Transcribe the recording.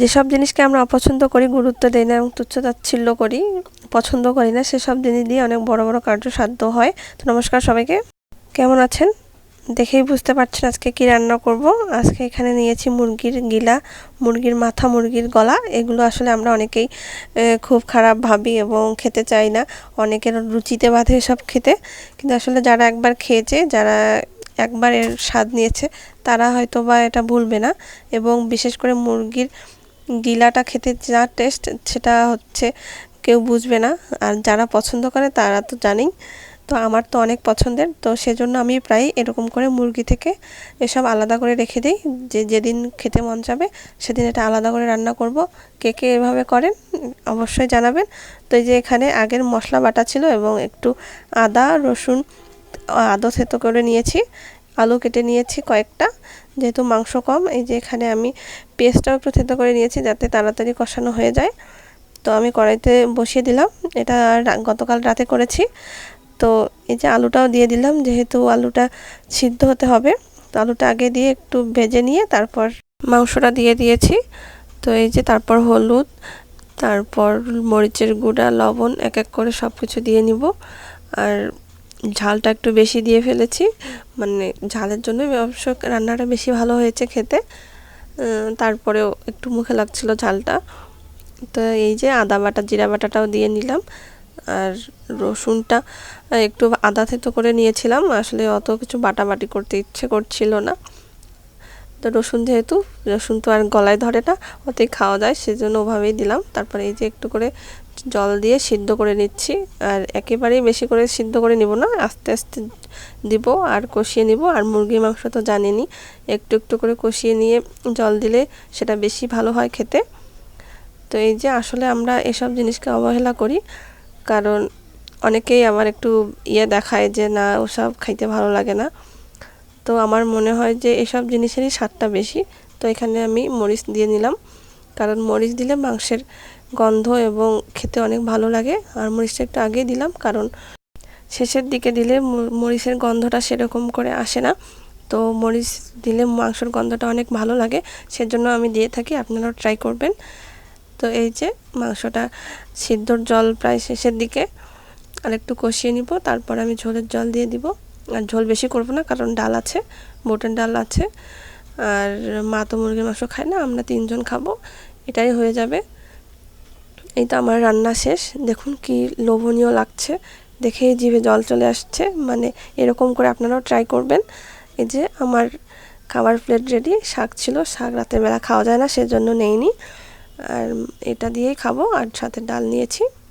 যেসব জিনিসকে আমরা অপছন্দ করি, গুরুত্ব দিই না এবং তুচ্ছতাচ্ছিল্য করি, পছন্দ করি না, সেসব জিনিস দিয়ে অনেক বড় বড় কার্যসাধ্য হয়। তো নমস্কার সবাইকে। কেমন আছেন? দেখেই বুঝতে পারছেন আজকে কি রান্না করব। আজকে এখানে নিয়েছি মুরগির গিলা, মুরগির মাথা, মুরগির গলা। এগুলো আসলে আমরা অনেকেই খুব খারাপ ভাবি এবং খেতে চাই না। অনেকের রুচিতে বাঁধে এসব খেতে। কিন্তু আসলে যারা একবার খেয়েছে, যারা একবার এর স্বাদ নিয়েছে, তারা হয়তো বা এটা ভুলবে না। এবং বিশেষ করে মুরগির গিলাটা খেতে যা টেস্ট সেটা হচ্ছে কেউ বুঝবে না। আর যারা পছন্দ করে, তারা তো জানেই। তো আমার তো অনেক পছন্দের, তো সেজন্য আমি প্রায় এরকম করে মুরগি থেকে এসব আলাদা করে রেখে দিই। যে যেদিন খেতে মন যাবে সেদিন এটা আলাদা করে রান্না করব। কে কে এভাবে করেন, অবশ্যই জানাবেন। তো এই যে এখানে আগের মশলা বাটা ছিল এবং একটু আদা, রসুন আদা থেতো করে নিয়েছি, আলু কেটে নিয়েছি কয়েকটা, যেহেতু মাংস কম, এই যে এখানে আমি পেস্টটাও একটু থেতো করে নিয়েছি যাতে তাড়াতাড়ি কষানো হয়ে যায়। তো আমি কড়াইতে বসিয়ে দিলাম, এটা গতকাল রাতে করেছি। তো এই যে আলুটাও দিয়ে দিলাম, যেহেতু আলুটা সিদ্ধ হতে হবে, তো আলুটা আগে দিয়ে একটু ভেজে নিয়ে তারপর মাংসটা দিয়ে দিয়েছি। তো এই যে তারপর হলুদ, তারপর মরিচের গুঁড়া, লবণ, এক এক করে সব কিছু দিয়ে নিব। আর ঝালটা একটু বেশি দিয়ে ফেলেছি। মানে ঝালের জন্য অবশ্য রান্নাটা বেশি ভালো হয়েছে খেতে। তারপরেও একটু মুখে লাগছিল ঝালটা। তো এই যে আদা বাটা, জিরা বাটাটাও দিয়ে নিলাম। আর রসুনটা একটু আদা থেতো করে নিয়েছিলাম। আসলে অত কিছু বাটাবাটি করতে ইচ্ছে করছিল না। তো রসুন যেহেতু, রসুন তো আর গলায় ধরে না ওতেই খাওয়া যায়, সেজন্য ওভাবেই দিলাম। তারপরে এই যে একটু করে জল দিয়ে সিদ্ধ করে নিচ্ছি। আর একেবারেই বেশি করে সিদ্ধ করে নিব না, আস্তে আস্তে দিব আর কষিয়ে নিব। আর মুরগির মাংস তো জানেনি, একটু একটু করে কষিয়ে নিয়ে জল দিলে সেটা বেশি ভালো হয় খেতে। তো এই যে আসলে আমরা এসব জিনিসকে অবহেলা করি, কারণ অনেকেই আমার একটু ইয়ে দেখায় যে না, ওসব খাইতে ভালো লাগে না। তো আমার মনে হয় যে এসব জিনিসেরই স্বাদটা বেশি। তো এখানে আমি মরিচ দিয়ে নিলাম, কারণ মরিচ দিলে মাংসের গন্ধ এবং খেতে অনেক ভালো লাগে। আর মরিচটা একটু আগেই দিলাম, কারণ শেষের দিকে দিলে মরিচের গন্ধটা সেরকম করে আসে না। তো মরিচ দিলে মাংসর গন্ধটা অনেক ভালো লাগে, সেজন্য আমি দিয়ে থাকি, আপনারাও ট্রাই করবেন। তো এই যে মাংসটা সিদ্ধর জল প্রায় শেষের দিকে আর একটু কষিয়ে নিব, তারপর আমি ঝোলের জল দিয়ে দিব। আর ঝোল বেশি করব না, কারণ ডাল আছে, বোটের ডাল আছে। আর মা তো মুরগির মাংস খায় না, আমরা তিনজন খাব, এটাই হয়ে যাবে। এই তো আমার রান্না শেষ। দেখুন কি লোভনীয় লাগছে। দেখেই জিভে জল চলে আসছে। মানে এরকম করে আপনারাও ট্রাই করবেন। এই যে আমার খাবার প্লেট রেডি শাক ছিল, শাক রাতের বেলা খাওয়া যায় না, সেজন্য নেইনি। আর এটা দিয়েই খাব। আর সাথে ডাল নিয়েছি।